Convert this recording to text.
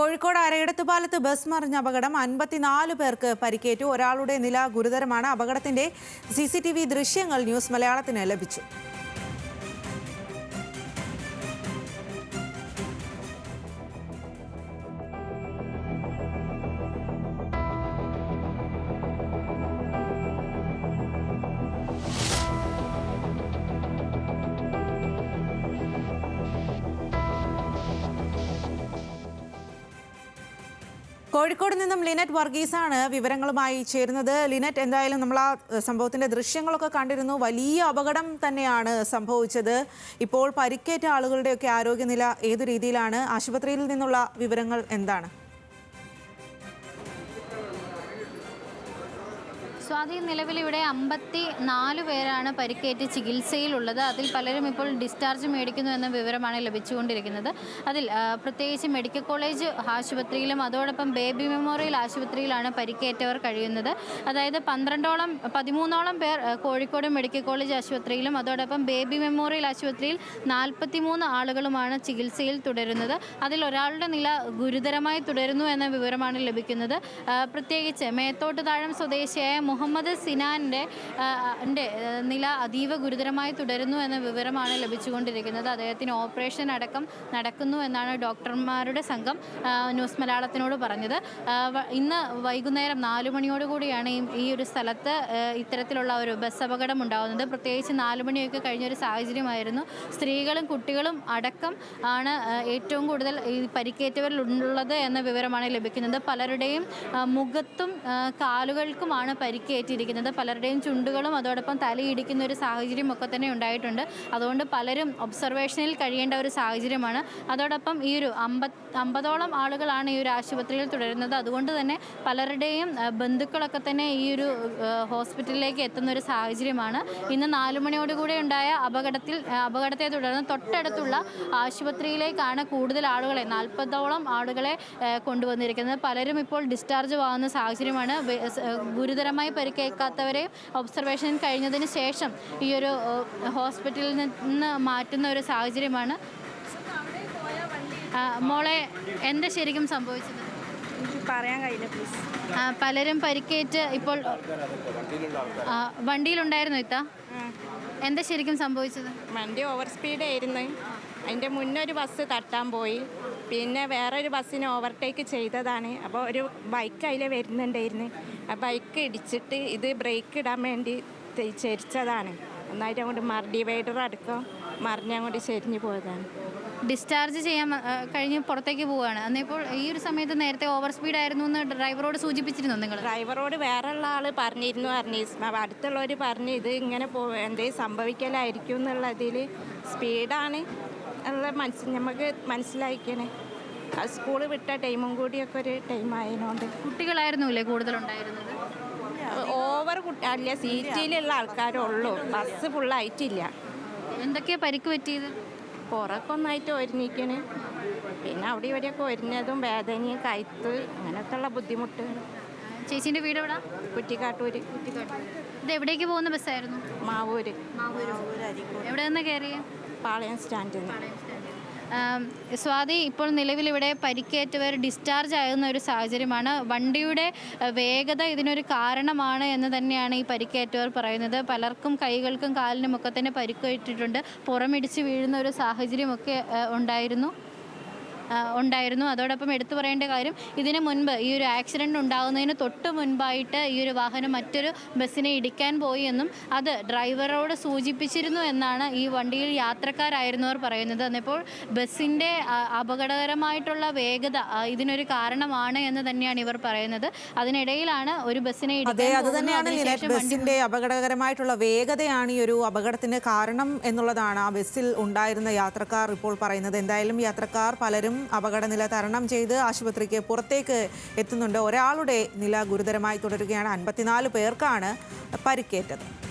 കോഴിക്കോട് അരയിടത്ത് പാലത്ത് bus മറിഞ്ഞ അപകടം അൻപത്തിനാല് പേർക്ക് പരിക്കേറ്റു. ഒരാളുടെ നില ഗുരുതരമാണ്. അപകടത്തിന്റെ സി ദൃശ്യങ്ങൾ ന്യൂസ് മലയാളത്തിന് ലഭിച്ചു. കോഴിക്കോട് നിന്നും ലിനറ്റ് വർഗീസാണ് വിവരങ്ങളുമായി ചേരുന്നത്. ലിനറ്റ് എന്തായാലും നമ്മൾ ആ സംഭവത്തിന്റെ ദൃശ്യങ്ങളൊക്കെ കണ്ടിരുന്നു. വലിയ അപകടം തന്നെയാണ് സംഭവിച്ചത്. ഇപ്പോൾ പരിക്കേറ്റ ആളുകളുടെയൊക്കെ ആരോഗ്യനില ഏതു രീതിയിലാണ്? ആശുപത്രിയിൽ നിന്നുള്ള വിവരങ്ങൾ എന്താണ്? സ്വാതി നിലവിൽ ഇവിടെ അമ്പത്തി നാല് പേരാണ് പരിക്കേറ്റ് ചികിത്സയിലുള്ളത്. അതിൽ പലരും ഇപ്പോൾ ഡിസ്ചാർജ് മേടിക്കുന്നു എന്ന വിവരമാണ് ലഭിച്ചുകൊണ്ടിരിക്കുന്നത്. അതിൽ പ്രത്യേകിച്ച് മെഡിക്കൽ കോളേജ് ആശുപത്രിയിലും അതോടൊപ്പം ബേബി മെമ്മോറിയൽ ആശുപത്രിയിലാണ് പരിക്കേറ്റവർ കഴിയുന്നത്. അതായത് പന്ത്രണ്ടോളം പതിമൂന്നോളം പേർ കോഴിക്കോട് മെഡിക്കൽ കോളേജ് ആശുപത്രിയിലും അതോടൊപ്പം ബേബി മെമ്മോറിയൽ ആശുപത്രിയിൽ നാൽപ്പത്തിമൂന്ന് ആളുകളുമാണ് ചികിത്സയിൽ തുടരുന്നത്. അതിൽ ഒരാളുടെ നില ഗുരുതരമായി തുടരുന്നു എന്ന വിവരമാണ് ലഭിക്കുന്നത്. പ്രത്യേകിച്ച് മേത്തോട്ട് താഴം സ്വദേശിയായ മുഹമ്മദ് സിനാന്റെ നില അതീവ ഗുരുതരമായി തുടരുന്നു എന്ന വിവരമാണ് ലഭിച്ചുകൊണ്ടിരിക്കുന്നത്. അദ്ദേഹത്തിന് ഓപ്പറേഷൻ അടക്കം നടക്കുന്നു എന്നാണ് ഡോക്ടർമാരുടെ സംഘം ന്യൂസ് മലയാളത്തിനോട് പറഞ്ഞത്. ഇന്ന് വൈകുന്നേരം നാല് മണിയോടുകൂടിയാണ് ഈ ഒരു സ്ഥലത്ത് ഇത്തരത്തിലുള്ള ഒരു ബസ് അപകടം ഉണ്ടാകുന്നത് പ്രത്യേകിച്ച് നാല് മണിയൊക്കെ കഴിഞ്ഞൊരു സാഹചര്യമായിരുന്നു. സ്ത്രീകളും കുട്ടികളും അടക്കം ആണ് ഏറ്റവും കൂടുതൽ ഈ പരിക്കേറ്റവരിൽ ഉള്ളത് എന്ന വിവരമാണ് ലഭിക്കുന്നത്. പലരുടെയും മുഖത്തും കാലുകൾക്കുമാണ് കാലുകൾക്കുമാണ് പരിക്കേറ്റിരിക്കുന്നത് പലരുടെയും ചുണ്ടുകളും അതോടൊപ്പം തലയിടിക്കുന്ന ഒരു സാഹചര്യം ഒക്കെ തന്നെ ഉണ്ടായിട്ടുണ്ട്. അതുകൊണ്ട് പലരും ഒബ്സർവേഷനിൽ കഴിയേണ്ട ഒരു സാഹചര്യമാണ്. അതോടൊപ്പം ഈ ഒരു അമ്പത് അമ്പതോളം ആളുകളാണ് ഈ ഒരു ആശുപത്രിയിൽ തുടരുന്നത്. അതുകൊണ്ട് തന്നെ പലരുടെയും ബന്ധുക്കളൊക്കെ തന്നെ ഈ ഒരു ഹോസ്പിറ്റലിലേക്ക് എത്തുന്ന ഒരു സാഹചര്യമാണ്. ഇന്ന് നാലു മണിയോടുകൂടി ഉണ്ടായ അപകടത്തിൽ അപകടത്തെ തുടർന്ന് തൊട്ടടുത്തുള്ള ആശുപത്രിയിലേക്കാണ് കൂടുതൽ ആളുകളെ നാൽപ്പതോളം ആളുകളെ കൊണ്ടുവന്നിരിക്കുന്നത്. പലരും ഇപ്പോൾ ഡിസ്ചാർജ് ആവുന്ന സാഹചര്യമാണ്. ഗുരുതരമായി പരിക്കേൽക്കാത്തവരെ ഒബ്സർവേഷൻ കഴിഞ്ഞതിന് ശേഷം ഈ ഒരു ഹോസ്പിറ്റലിൽ നിന്ന് മാറ്റുന്ന ഒരു സാഹചര്യമാണ്. മോളെ എന്താ ശരിക്കും സംഭവിച്ചത്? പറയാൻ കഴിയില്ല പ്ലീസ് പലരും പരിക്കേറ്റ് ഇപ്പോൾ വണ്ടിയിലുണ്ടായിരുന്നു ഇത്ത? എന്താ ശരിക്കും സംഭവിച്ചത്? വണ്ടി ഓവർ സ്പീഡ് ആയിരുന്നു. അതിന്റെ മുന്നൊരു ഒരു ബസ് തട്ടാൻ പോയി. പിന്നെ വേറൊരു ബസ്സിനെ ഓവർടേക്ക് ചെയ്തതാണ്. അപ്പോൾ ഒരു ബൈക്ക് അതിൽ വരുന്നുണ്ടായിരുന്നു. ആ ബൈക്ക് ഇടിച്ചിട്ട് ഇത് ബ്രേക്ക് ഇടാൻ വേണ്ടി ചെരിച്ചതാണ്. ഒന്നായിട്ട് അങ്ങോട്ട് മർ ഡിവൈഡർ അടക്കം മറിഞ്ഞങ്ങോട്ട് ചെരിഞ്ഞു പോയതാണ്. ഡിസ്ചാർജ് ചെയ്യാൻ കഴിഞ്ഞ് പുറത്തേക്ക് പോവുകയാണ്. അന്നിപ്പോൾ ഈ ഒരു സമയത്ത് നേരത്തെ ഓവർ സ്പീഡ് ആയിരുന്നു എന്ന് ഡ്രൈവറോട് സൂചിപ്പിച്ചിരുന്നു നിങ്ങൾ ഡ്രൈവറോട് വേറെയുള്ള ആൾ പറഞ്ഞിരുന്നു പറഞ്ഞു അടുത്തുള്ളവർ പറഞ്ഞു ഇത് ഇങ്ങനെ പോ എന്തെങ്കിലും സംഭവിക്കലായിരിക്കും എന്നുള്ളതിൽ സ്പീഡാണ് എന്നുള്ള മനസ്സിൽ നമുക്ക് മനസ്സിലായിക്കണേ. സ്കൂൾ വിട്ട ടൈമും കൂടിയൊക്കെ ഒരു ടൈം ആയതുകൊണ്ട്. കുട്ടികളായിരുന്നില്ലേ കൂടുതലുണ്ടായിരുന്നത്? ഓവർ കുട്ടി അല്ല സീറ്റിലുള്ള ആൾക്കാരുള്ളൂ ബസ് ഫുള്ളായിട്ടില്ല എന്തൊക്കെയാ പരിക്ക് പറ്റിയത്? പുറമൊക്കെ ഒന്നായിട്ട് ഒരുങ്ങിക്കണ്. പിന്നെ അവിടെ ഇവിടെയൊക്കെ ഒരുങ്ങതും വേദനയും കയത്ത് അങ്ങനെയൊക്കെയുള്ള ബുദ്ധിമുട്ട്. ചേച്ചീന്റെ വീട് എവിടാ? കുറ്റിക്കാട്ടൂര്. ഇത് എവിടേക്ക് പോകുന്ന ബസ്സായിരുന്നു? മാവൂര്. എവിടെ നിന്ന് കയറിയ? പാളയം സ്റ്റാൻഡിൽ സ്വാതി ഇപ്പോൾ നിലവിലിവിടെ പരിക്കേറ്റവർ ഡിസ്ചാർജ് ആകുന്ന ഒരു സാഹചര്യമാണ്. വണ്ടിയുടെ വേഗത ഇതിനൊരു കാരണമാണ് എന്ന് തന്നെയാണ് ഈ പരിക്കേറ്റവർ പറയുന്നത്. പലർക്കും കൈകൾക്കും കാലിനും ഒക്കെ തന്നെ പരിക്കേറ്റിട്ടുണ്ട്. പുറമിടിച്ച് വീഴുന്ന ഒരു സാഹചര്യമൊക്കെ ഉണ്ടായിരുന്നു. ഉണ്ടായിരുന്നു. അതോടൊപ്പം എടുത്തു പറയേണ്ട കാര്യം ഇതിന് മുൻപ് ഈ ഒരു ആക്സിഡന്റ് ഉണ്ടാകുന്നതിന് തൊട്ട് മുൻപായിട്ട് ഈ ഒരു വാഹനം മറ്റൊരു ബസ്സിനെ ഇടിക്കാൻ പോയി എന്നും അത് ഡ്രൈവറോട് സൂചിപ്പിച്ചിരുന്നു എന്നാണ് ഈ വണ്ടിയിൽ യാത്രക്കാരായിരുന്നവർ പറയുന്നത്. എന്നിപ്പോൾ ബസ്സിന്റെ അപകടകരമായിട്ടുള്ള വേഗത ഇതിനൊരു കാരണമാണ് എന്ന് തന്നെയാണ് ഇവർ പറയുന്നത്. അതിനിടയിലാണ് ഒരു ബസ്സിനെ അതെ അത് തന്നെയാണ് ബസ്സിന്റെ അപകടകരമായിട്ടുള്ള വേഗതയാണ് ഈ ഒരു അപകടത്തിന് കാരണം എന്നുള്ളതാണ് ആ ബസ്സിൽ ഉണ്ടായിരുന്ന യാത്രക്കാർ ഇപ്പോൾ പറയുന്നത്. എന്തായാലും യാത്രക്കാർ പലരും അപകടനില തരണം ചെയ്ത് ആശുപത്രിക്ക് പുറത്തേക്ക് എത്തുന്നുണ്ട്. ഒരാളുടെ നില ഗുരുതരമായി തുടരുകയാണ്. അൻപത്തിനാല് പേർക്കാണ് പരിക്കേറ്റത്.